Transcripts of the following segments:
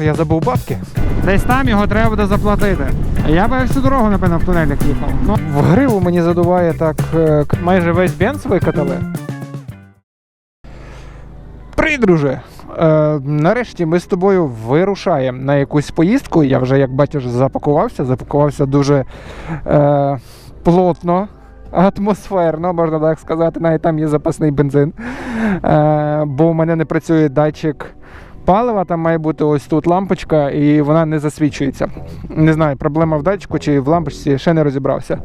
Що я забув бабки. Десь там його треба буде заплатити. Я би всю дорогу, напевно, в тунелях їхав. Ну, В гриву мені задуває так е, майже весь бенз викатали. Привіт, друже! Е, нарешті ми з тобою вирушаємо на якусь поїздку. Я вже, як бачиш, запакувався. Запакувався дуже е, плотно, атмосферно, можна так сказати. Навіть там є запасний бензин. Е, бо у мене не працює датчик палива, там має бути ось тут лампочка, і вона не засвічується. Не знаю, проблема в датчику чи в лампочці, ще не розібрався.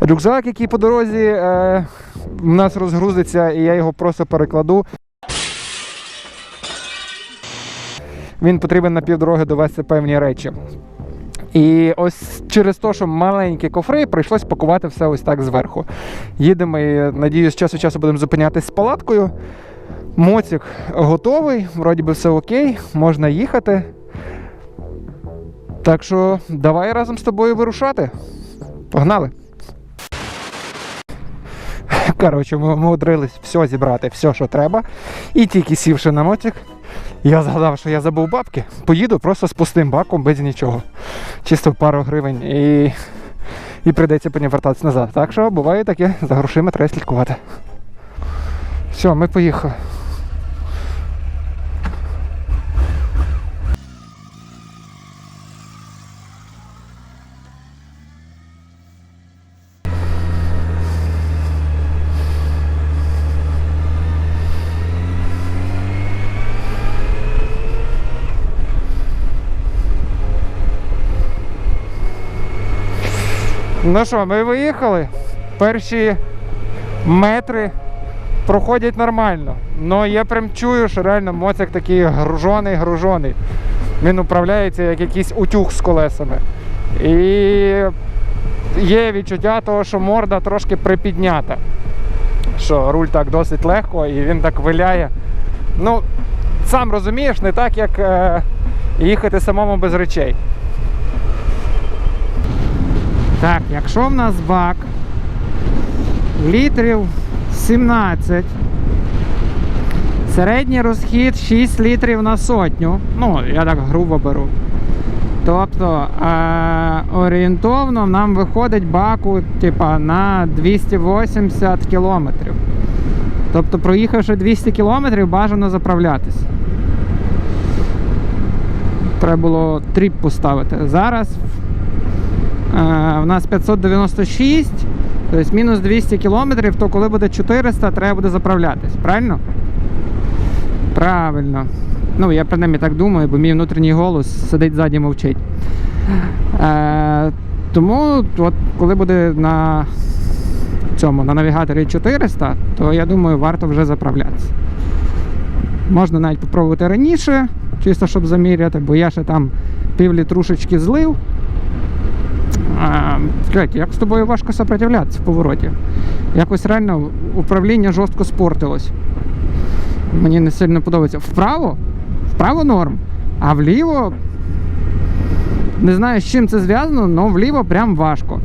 Рюкзак, який по дорозі е, в нас розгрузиться, і я його просто перекладу. Він потрібен на півдороги довести певні речі. І ось через те, що маленькі кофри, прийшлось пакувати все ось так зверху. Їдемо і надіюсь, час від часу будемо зупинятись з палаткою. Моцик готовий, вроді би все окей, можна їхати. Так що давай разом з тобою вирушати. Погнали. Коротше, ми умудрились все зібрати, все, що треба. І тільки сівши на мотик, я згадав, що я забув бабки. Поїду просто з пустим баком без нічого. Чисто пару гривень і, і прийдеться потім вертатися назад. Так що буває таке, за грошима треба слідкувати. Все, ми поїхали. Ну що, ми виїхали. Перші метри проходять нормально. Ну я прям чую, що реально моцик такий гружений, гружений. Він управляється як якийсь утюг з колесами. І є відчуття того, що морда трошки припіднята. Що руль так досить легко і він так виляє. Ну, сам розумієш, не так, як е, їхати самому без речей. Так, якщо в нас бак літрів 17, середній розхід 6 літрів на сотню. Ну, я так грубо беру. Тобто е- орієнтовно нам виходить баку типа, на 280 кілометрів. Тобто, проїхавши 200 кілометрів, бажано заправлятись. Треба було тріп поставити. Зараз е, в нас 596, тобто мінус 200 кілометрів, то коли буде 400, треба буде заправлятись. Правильно? Правильно. Ну, я принаймні так думаю, бо мій внутрішній голос сидить ззаді мовчить. Е, тому, от, коли буде на цьому на навігаторі 400, то я думаю, варто вже заправлятися. Можна навіть попробувати раніше, чисто щоб заміряти, бо я ще там півлітрушечки злив. А, як з тобою важко сопротивлятися в повороті. Якось реально управління жорстко спортилось. Мені не сильно подобається. Вправо? Вправо норм. А вліво. Не знаю, з чим це зв'язано, але вліво прям важко.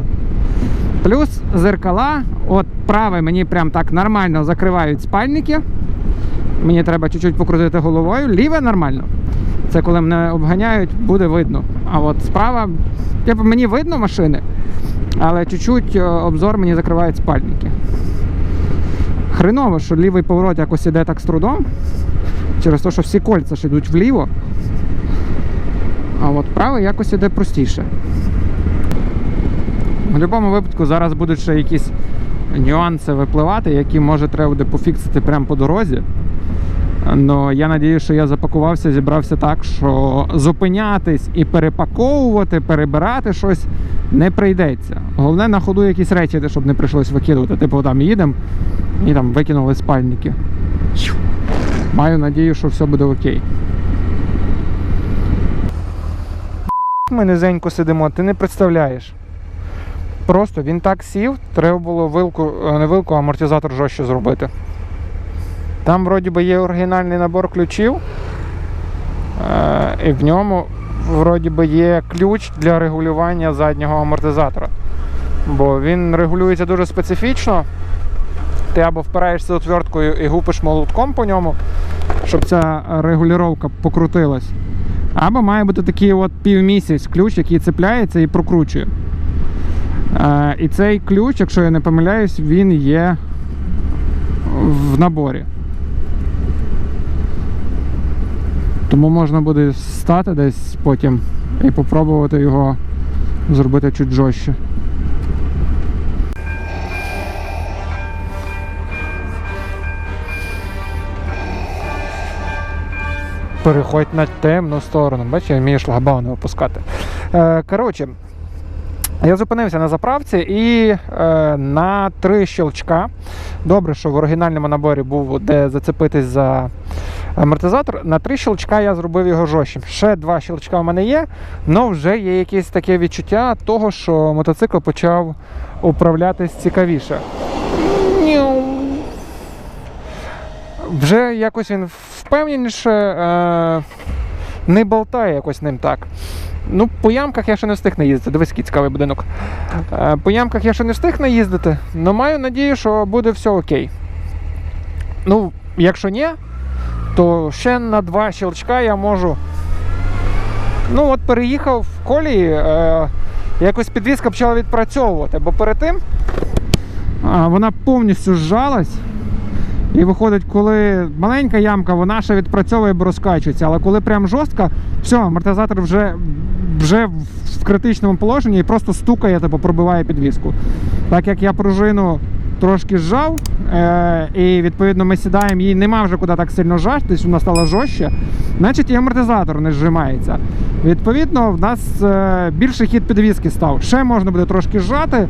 Плюс зеркала, от праве мені прям так нормально закривають спальники. Мені треба чуть-чуть покрутити головою, ліве нормально. Це коли мене обганяють, буде видно. А от справа, типу, мені видно машини, але чуть-чуть е, обзор мені закривають спальники. Хреново, що лівий поворот якось іде так з трудом, через те, що всі кольця ж йдуть вліво. А от правий якось іде простіше. В будь-якому випадку зараз будуть ще якісь нюанси випливати, які може треба буде пофіксити прямо по дорозі. Но я надію, що я запакувався, зібрався так, що зупинятись і перепаковувати, перебирати щось не прийдеться. Головне на ходу якісь речі, щоб не прийшлось викидувати. Типу там їдемо і там викинули спальники. Маю надію, що все буде окей. Ми низенько сидимо, ти не представляєш. Просто він так сів, треба було вилку, е, не вилку, а амортизатор жорстче зробити. Там, вроді би, є оригінальний набор ключів, е, і в ньому, вроді би, є ключ для регулювання заднього амортизатора. Бо він регулюється дуже специфічно. Ти або впираєшся отверткою і гупиш молотком по ньому, щоб ця регулювання покрутилась. Або має бути такий от півмісяць ключ, який цепляється і прокручує. Е, і цей ключ, якщо я не помиляюсь, він є в наборі. Тому можна буде стати десь потім і попробувати його зробити чуть жорстче. Переходь на темну сторону. Бачиш, я вмію шлагбауни випускати. Е, коротше, я зупинився на заправці і е, на три щелчка. Добре, що в оригінальному наборі був де зацепитись за амортизатор. На три щелчка я зробив його жорстким. Ще два щелчка в мене є, але вже є якесь таке відчуття того, що мотоцикл почав управлятись цікавіше. Вже якось він впевненіше е, не болтає якось ним так. Ну, по ямках я ще не встиг наїздити. Дивись, який цікавий будинок. Е, по ямках я ще не встиг наїздити, але маю надію, що буде все окей. Ну, якщо ні, то ще на два щелчка я можу. Ну, от переїхав в колії, е, якось підвізка почала відпрацьовувати, бо перед тим А, вона повністю зжалась. І виходить, коли маленька ямка, вона ще відпрацьовує, бо розкачується. Але коли прям жорстка, все, амортизатор вже, вже в критичному положенні і просто стукає, типу пробиває підвіску. Так як я пружину трошки зжав, е- і відповідно ми сідаємо, їй нема вже куди так сильно жатись, вона стала жорстче, значить і амортизатор не зжимається. Відповідно, в нас е- більший хід підвіски став. Ще можна буде трошки зжати,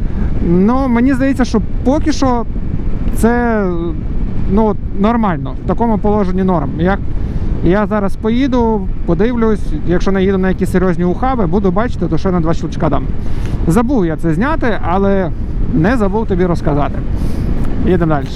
але мені здається, що поки що це ну, нормально, в такому положенні норм. Як я зараз поїду, подивлюсь, якщо не їду на якісь серйозні ухаби, буду бачити, то ще на два щелчка дам. Забув я це зняти, але не забув тобі розказати. Їдемо далі.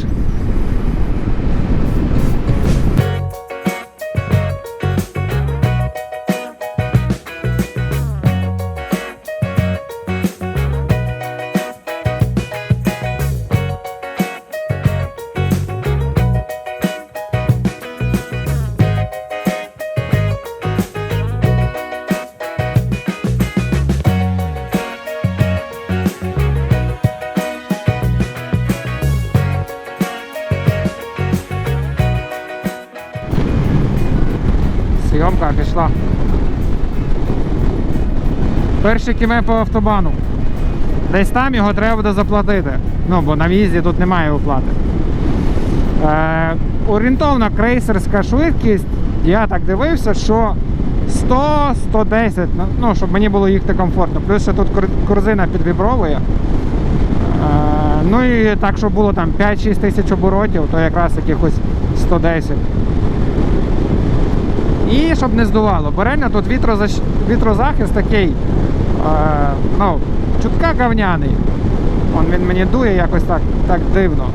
Зйомка пішла. Перший кіме по автобану. Десь там його треба буде заплатити. Ну, бо на в'їзді тут немає оплати. Е, орієнтовна крейсерська швидкість, я так дивився, що 100-110, ну, ну, щоб мені було їхати комфортно. Плюс ще тут корзина підвібровує. Е, ну і так, щоб було там 5-6 тисяч оборотів, то якраз якихось 110. І щоб не здувало, бо реально тут вітрозащ... вітрозахист такий, е, ну, чутка говняний. Он він мені дує якось так, так дивно.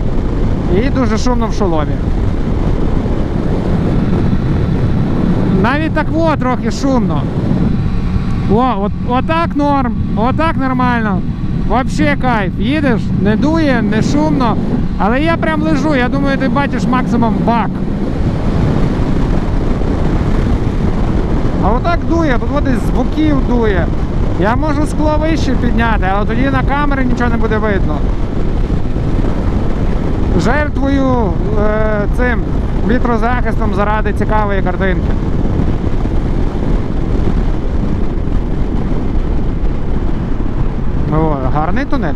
І дуже шумно в шоломі. Навіть так во трохи шумно. О, от, отак норм, отак нормально. Вообще кайф. Їдеш, не дує, не шумно. Але я прям лежу, я думаю, ти бачиш максимум бак. А отак дує, тут десь з боків дує. Я можу скло вище підняти, але тоді на камері нічого не буде видно. Жертвую е, цим вітрозахистом заради цікавої картинки. О, гарний тунель.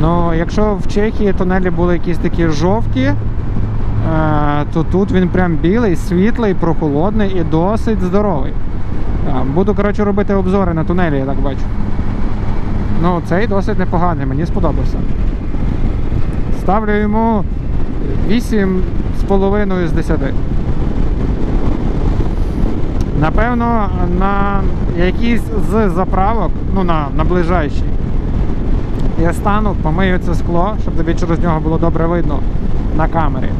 Ну, якщо в Чехії тунелі були якісь такі жовті, то тут він прям білий, світлий, прохолодний і досить здоровий. Е, Буду, коротше, робити обзори на тунелі, я так бачу. Ну, цей досить непоганий, мені сподобався. Ставлю йому 8,5 з 10. Напевно, на якійсь з заправок, ну на, ближайшій, я стану, помию це скло, щоб тобі через нього було добре видно на камері.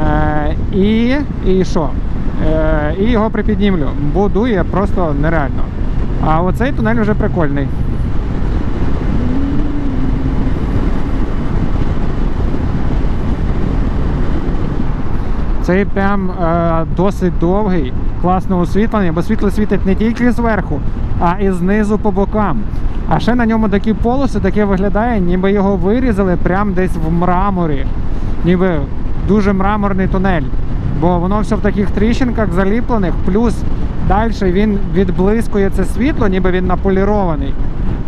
Е, і, і що? Е, і його припіднімлю. Будує просто нереально. А оцей тунель вже прикольний. Цей прям е, досить довгий, класно освітлений, бо світло світить не тільки зверху, а і знизу по бокам. А ще на ньому такі полоси, таке виглядає, ніби його вирізали прямо десь в мраморі. Ніби дуже мраморний тунель. Бо воно все в таких тріщинках заліплених, плюс далі він відблискує це світло, ніби він наполірований.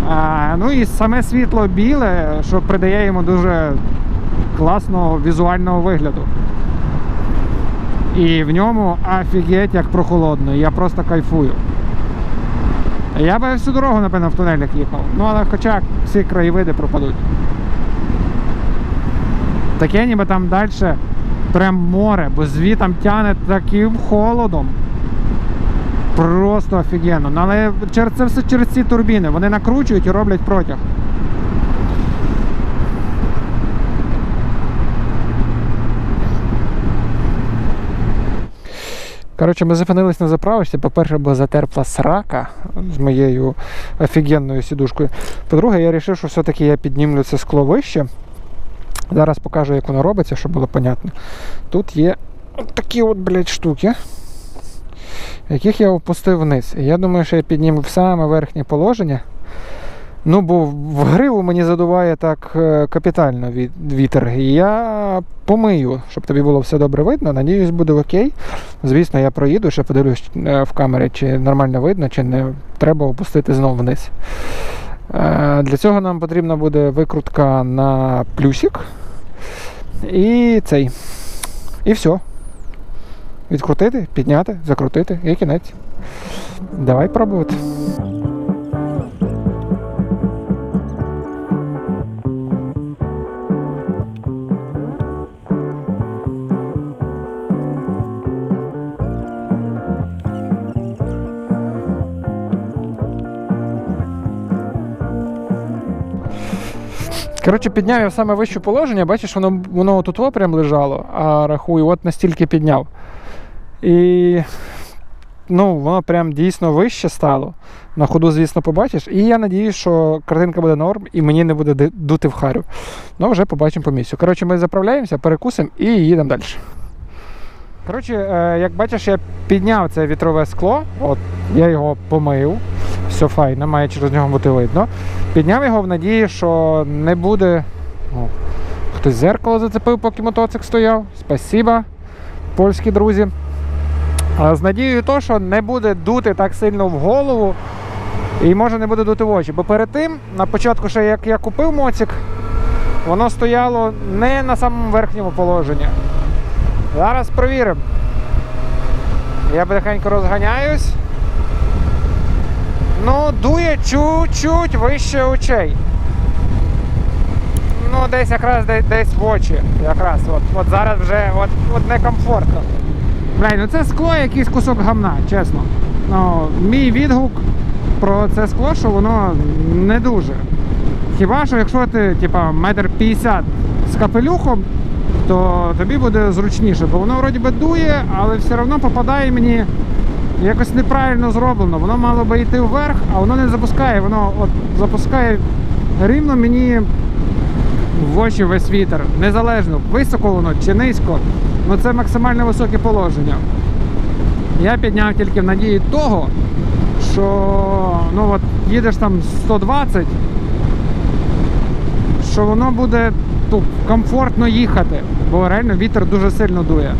А, ну і саме світло біле, що придає йому дуже класного візуального вигляду. І в ньому офігеть як прохолодно. Я просто кайфую. Я би всю дорогу, напевно, в тунелях їхав. Ну, але хоча всі краєвиди пропадуть. Таке ніби там далі прям море, бо звітом тяне таким холодом. Просто офігенно. Ну, але через це все через ці турбіни. Вони накручують і роблять протяг. Коротше, ми зупинились на заправочці. По-перше, бо затерпла срака з моєю офігенною сідушкою. По-друге, я вирішив, що все-таки я піднімлю це скло вище. Зараз покажу, як воно робиться, щоб було понятно. Тут є такі от, блядь, штуки, яких я опустив вниз. Я думаю, що я підніму в саме верхнє положення. Ну, бо в гриву мені задуває так е, капітально вітер. Я помию, щоб тобі було все добре видно. Надіюсь, буде окей. Звісно, я проїду, ще подивлюсь е, в камері, чи нормально видно, чи не треба опустити знову вниз. Е, Для цього нам потрібна буде викрутка на плюсик. І цей. І все. Відкрутити, підняти, закрутити і кінець. Давай пробувати. Коротше, підняв я в саме вище положення, бачиш, воно, воно тут прям лежало, а рахую, от настільки підняв. І ну, воно прям дійсно вище стало. На ходу, звісно, побачиш. І я надіюсь, що картинка буде норм і мені не буде дути в харю. Ну, вже побачимо по місцю. Коротше, ми заправляємося, перекусимо і їдемо далі. Коротше, е, як бачиш, я підняв це вітрове скло, от я його помив, все файно, має через нього бути видно. Підняв його в надії, що не буде. О, хтось зеркало зацепив, поки мотоцикл стояв. Спасіба, польські друзі. А з надією то, що не буде дути так сильно в голову і може не буде дути в очі. Бо перед тим, на початку, ще як я купив моцик, воно стояло не на самому верхньому положенні. Зараз провіримо. Я потихеньку розганяюсь. Ну, дує чуть-чуть вище очей. Ну, десь якраз десь, десь в очі. Якраз от, от зараз вже от, от некомфортно. Блядь, ну це скло якийсь кусок гамна, чесно. Ну, мій відгук про це скло, що воно не дуже. Хіба що якщо ти, типа, метр п'ятдесят з капелюхом, то тобі буде зручніше, бо воно вроді би дує, але все одно попадає мені якось неправильно зроблено. Воно мало би йти вверх, а воно не запускає. Воно от запускає рівно мені в очі весь вітер. Незалежно, високо воно чи низько. Ну це максимально високе положення. Я підняв тільки в надії того, що ну от їдеш там 120, що воно буде тут комфортно їхати, бо реально вітер дуже сильно дує.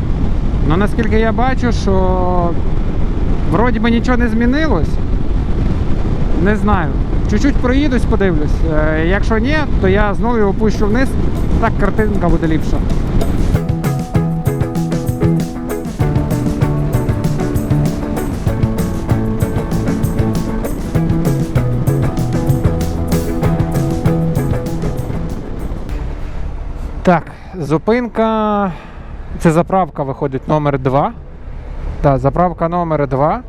Ну наскільки я бачу, що вроді би нічого не змінилось. Не знаю. Чуть-чуть проїдусь, подивлюсь. Е, Якщо ні, то я знову його пущу вниз, так картинка буде ліпша. Так, зупинка. Це заправка виходить номер 2. Так, заправка номер 2.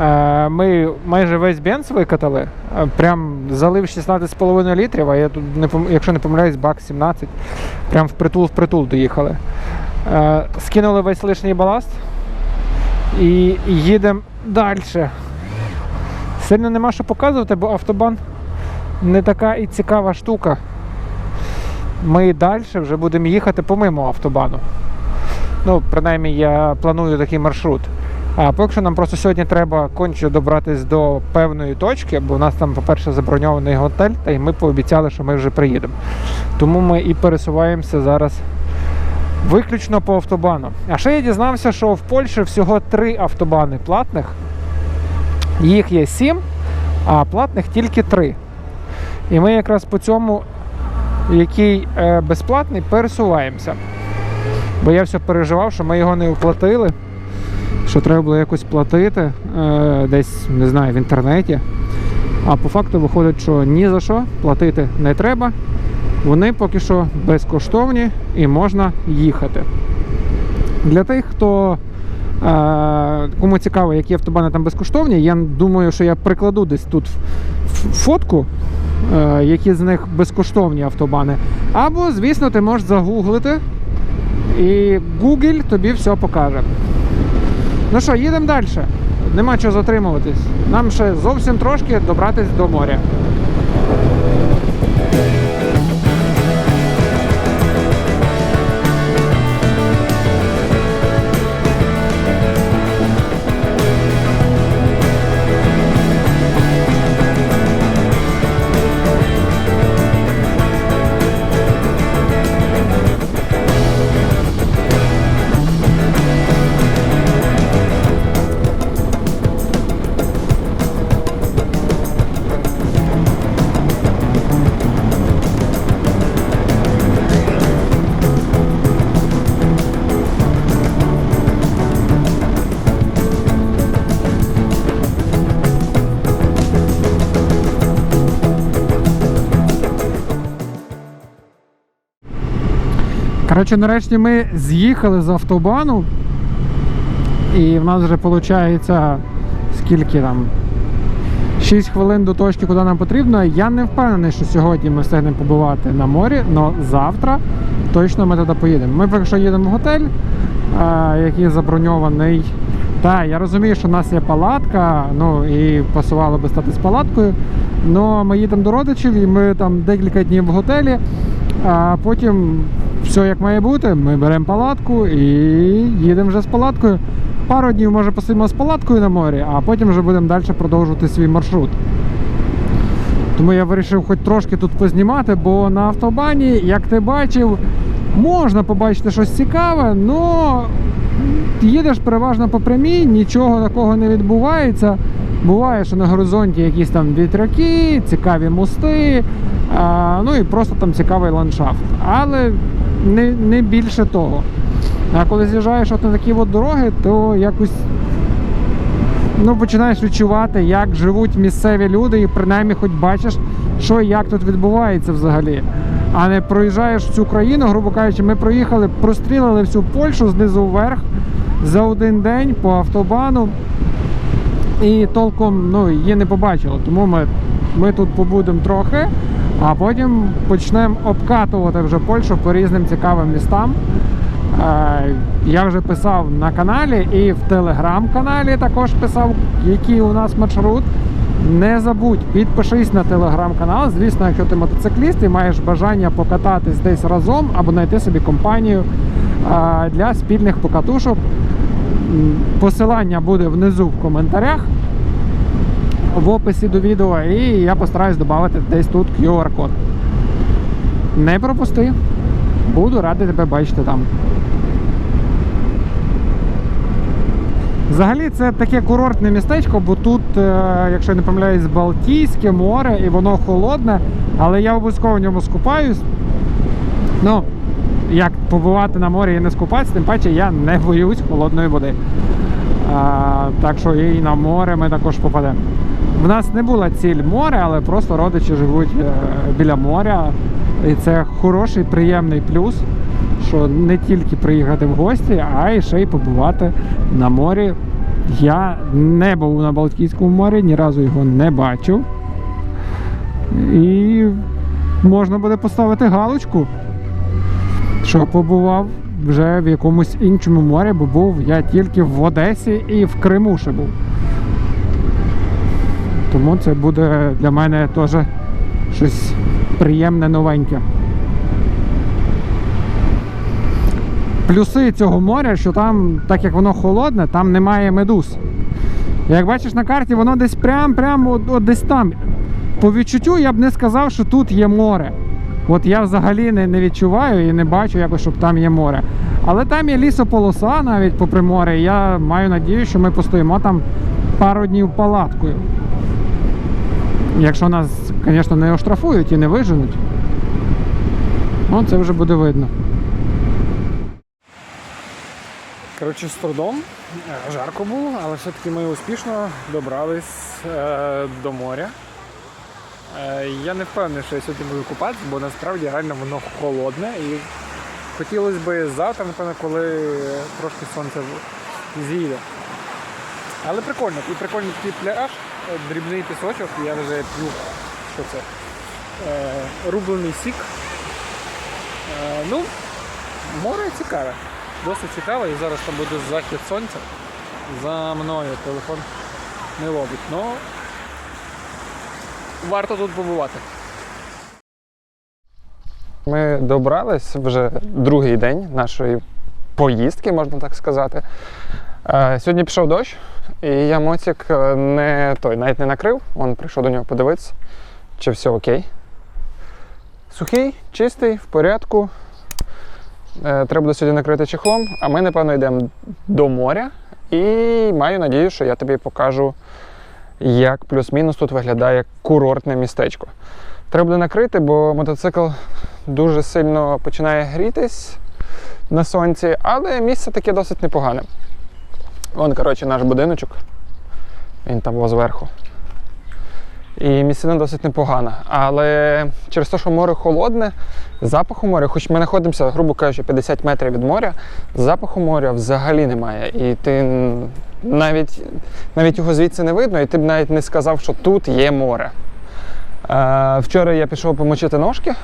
Е, Ми майже весь бенз викатали. Е, Прям залив 16,5 літрів, а я тут, якщо не помиляюсь, бак 17. Прям впритул впритул доїхали. Е, Скинули весь лишній баласт і їдемо далі. Сильно нема що показувати, бо автобан не така і цікава штука ми далі вже будемо їхати помимо автобану. Ну, принаймні, я планую такий маршрут. А поки що нам просто сьогодні треба конче добратися до певної точки, бо у нас там, по-перше, заброньований готель, та й ми пообіцяли, що ми вже приїдемо. Тому ми і пересуваємося зараз виключно по автобану. А ще я дізнався, що в Польщі всього три автобани платних. Їх є сім, а платних тільки три. І ми якраз по цьому, який е, безплатний, пересуваємося. Бо я все переживав, що ми його не оплатили, що треба було якось платити е, десь, не знаю, в інтернеті. А по факту виходить, що ні за що платити не треба. Вони поки що безкоштовні і можна їхати. Для тих, хто е, кому цікаво, які автобани там безкоштовні, я думаю, що я прикладу десь тут фотку, е, які з них безкоштовні автобани. Або, звісно, ти можеш загуглити, і Google тобі все покаже. Ну що, їдемо далі. Нема чого затримуватись. Нам ще зовсім трошки добратись до моря. Коротше, нарешті ми з'їхали з автобану. І в нас вже виходить скільки там? 6 хвилин до точки, куди нам потрібно. Я не впевнений, що сьогодні ми встигнемо побувати на морі, але завтра точно ми туди поїдемо. Ми поки що їдемо в готель, який заброньований. Так, я розумію, що в нас є палатка, ну і пасувало би стати з палаткою. але ми їдемо до родичів і ми там декілька днів в готелі, а потім все як має бути. Ми беремо палатку і їдемо вже з палаткою. Пару днів може посидимо з палаткою на морі, а потім вже будемо далі продовжувати свій маршрут. Тому я вирішив хоч трошки тут познімати, бо на автобані, як ти бачив, можна побачити щось цікаве, але їдеш переважно по прямій, нічого такого не відбувається. Буває, що на горизонті якісь там вітряки, цікаві мости, ну і просто там цікавий ландшафт. Але не, не більше того. А коли з'їжджаєш на такі от дороги, то якось ну, починаєш відчувати, як живуть місцеві люди, і принаймні хоч бачиш, що і як тут відбувається взагалі. А не проїжджаєш всю країну, грубо кажучи, ми проїхали, прострілили всю Польщу знизу вверх за один день по автобану. І толком ну, її не побачили. Тому ми, ми тут побудемо трохи, а потім почнемо обкатувати вже Польщу по різним цікавим містам. Е, Я вже писав на каналі і в телеграм-каналі також писав, який у нас маршрут. Не забудь, підпишись на телеграм-канал. Звісно, якщо ти мотоцикліст і маєш бажання покататись десь разом або знайти собі компанію е, для спільних покатушок. Посилання буде внизу в коментарях в описі до відео, і я постараюсь додати десь тут QR-код. Не пропусти. Буду радий тебе бачити там. Взагалі це таке курортне містечко, бо тут, е, якщо я не помиляюсь, Балтійське море і воно холодне, але я обов'язково в ньому скупаюсь. Ну, як побувати на морі і не скупатися, тим паче я не боюсь холодної води. А, так що і на море ми також попадемо. В нас не була ціль море, але просто родичі живуть е, біля моря. І це хороший, приємний плюс, що не тільки приїхати в гості, а й ще й побувати на морі. Я не був на Балтійському морі, ні разу його не бачив. І можна буде поставити галочку, що побував вже в якомусь іншому морі, бо був я тільки в Одесі і в Криму ще був. Тому це буде для мене теж щось приємне новеньке. плюси цього моря, що там, так як воно холодне, там немає медуз. Як бачиш на карті, воно десь прям, прям от, от десь там. По відчуттю я б не сказав, що тут є море. От я взагалі не, не відчуваю і не бачу якось, щоб там є море. Але там є лісополоса навіть попри море. Я маю надію, що ми постоїмо там пару днів палаткою. Якщо нас, звісно, не оштрафують і не виженуть. Ну, це вже буде видно. Коротше, з трудом Е, жарко було, але все-таки ми успішно добрались е, до моря. Е, я не впевнений, що я сьогодні буду купатися, бо насправді реально воно холодне і хотілося б завтра, напевно, коли трошки сонце зійде. Але прикольно, і прикольний такий пляж, дрібний пісочок, я вже п'ю, що це? Е, рублений сік. Е, ну, море цікаве. Досить цікаво, і зараз там буде захід сонця. За мною телефон не ловить. Ну варто тут побувати. Ми добрались вже другий день нашої поїздки, можна так сказати. Е, Сьогодні пішов дощ, і я моцік е, не той, навіть не накрив. Он прийшов до нього подивитися, чи все окей. Сухий, чистий, в порядку. Е, Треба буде сьогодні накрити чехлом, а ми, напевно, йдемо до моря. І маю надію, що я тобі покажу, як плюс-мінус тут виглядає курортне містечко. Треба буде накрити, бо мотоцикл дуже сильно починає грітись на сонці, але місце таке досить непогане. Вон, коротше, наш будиночок. Він там зверху. І місцина досить непогана. Але через те, що море холодне, запаху моря, хоч ми знаходимося, грубо кажучи, 50 метрів від моря, запаху моря взагалі немає. І ти навіть, навіть його звідси не видно, і ти б навіть не сказав, що тут є море. Е, Вчора я пішов помочити ножки,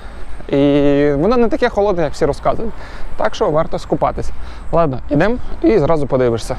і воно не таке холодне, як всі розказують. Так що варто скупатись. Ладно, йдемо і зразу подивишся.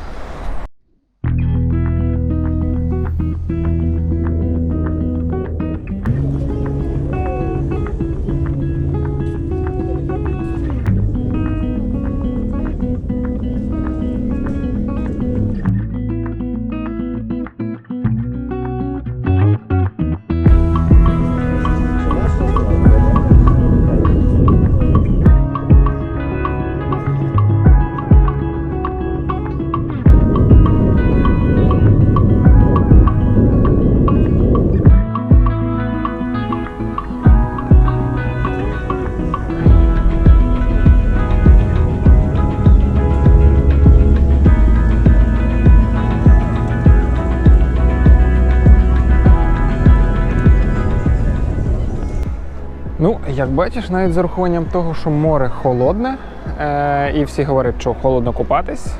Бачиш, навіть з урахуванням того, що море холодне, е- і всі говорять, що холодно купатись.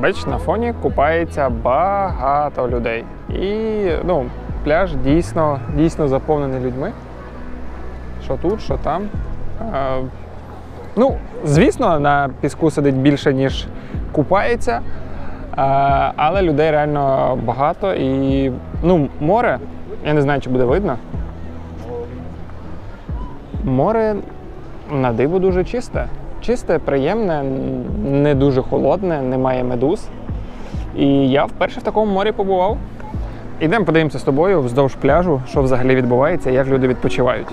Бачиш, на фоні купається багато людей. І ну, пляж дійсно, дійсно заповнений людьми. Що тут, що там. Е- ну, звісно, на піску сидить більше, ніж купається. Е, але людей реально багато. І ну, море, я не знаю, чи буде видно. Море на диво дуже чисте. Чисте, приємне, не дуже холодне, немає медуз. І я вперше в такому морі побував. Ідемо подивимося з тобою вздовж пляжу, що взагалі відбувається, як люди відпочивають.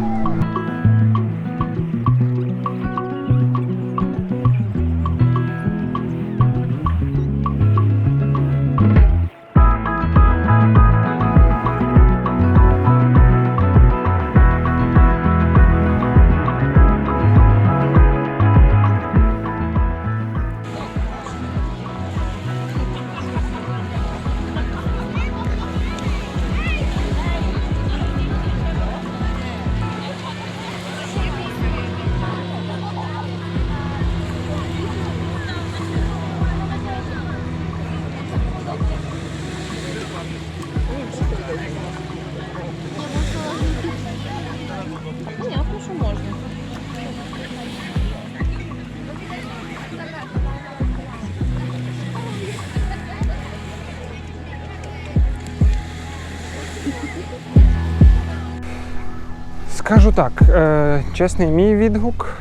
Скажу так, е, чесний мій відгук,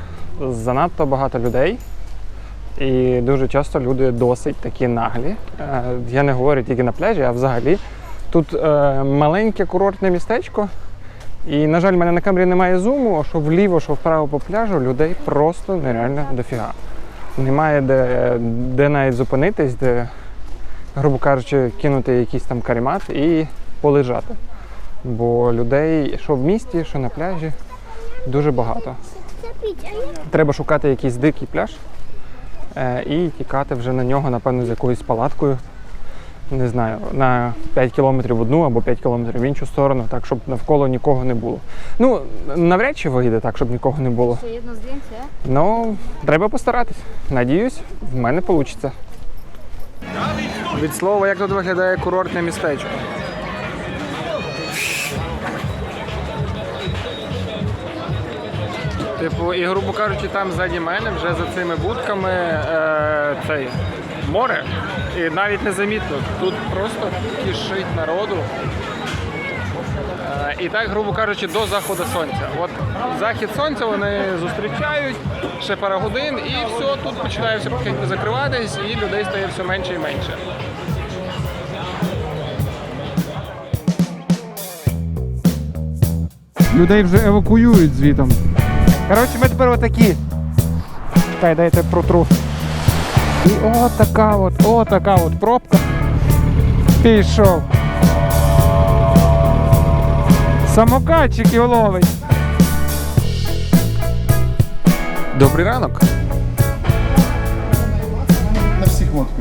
занадто багато людей. І дуже часто люди досить такі наглі. Е, Я не говорю тільки на пляжі, а взагалі. Тут е, маленьке курортне містечко. І, на жаль, в мене на камері немає зуму, а що вліво, що вправо по пляжу, людей просто нереально дофіга. Немає де, де навіть зупинитись, де, грубо кажучи, кинути якийсь там каремат і полежати. Бо людей, що в місті, що на пляжі, дуже багато. Треба шукати якийсь дикий пляж е, і тікати вже на нього, напевно, з якоюсь палаткою. Не знаю, на 5 кілометрів в одну або 5 кілометрів в іншу сторону, так, щоб навколо нікого не було. Ну, навряд чи вийде так, щоб нікого не було. Ну, треба постаратись. Надіюсь, в мене вийде. Від слова, як тут виглядає курортне містечко. Типу, і грубо кажучи, там ззаді мене вже за цими будками е, цей море. І навіть незамітно. Тут просто кишить народу. Е, І так, грубо кажучи, до заходу сонця. От захід сонця вони зустрічають ще пара годин, і все, тут починає все потихеньку закриватись, і людей стає все менше і менше. Людей вже евакуюють звітом. Коротше, ми тепер отакі. Чекай, дайте протру. І отака от, отака от пробка. Пішов. Самокатчиків ловить. Добрий ранок. На всіх лодках.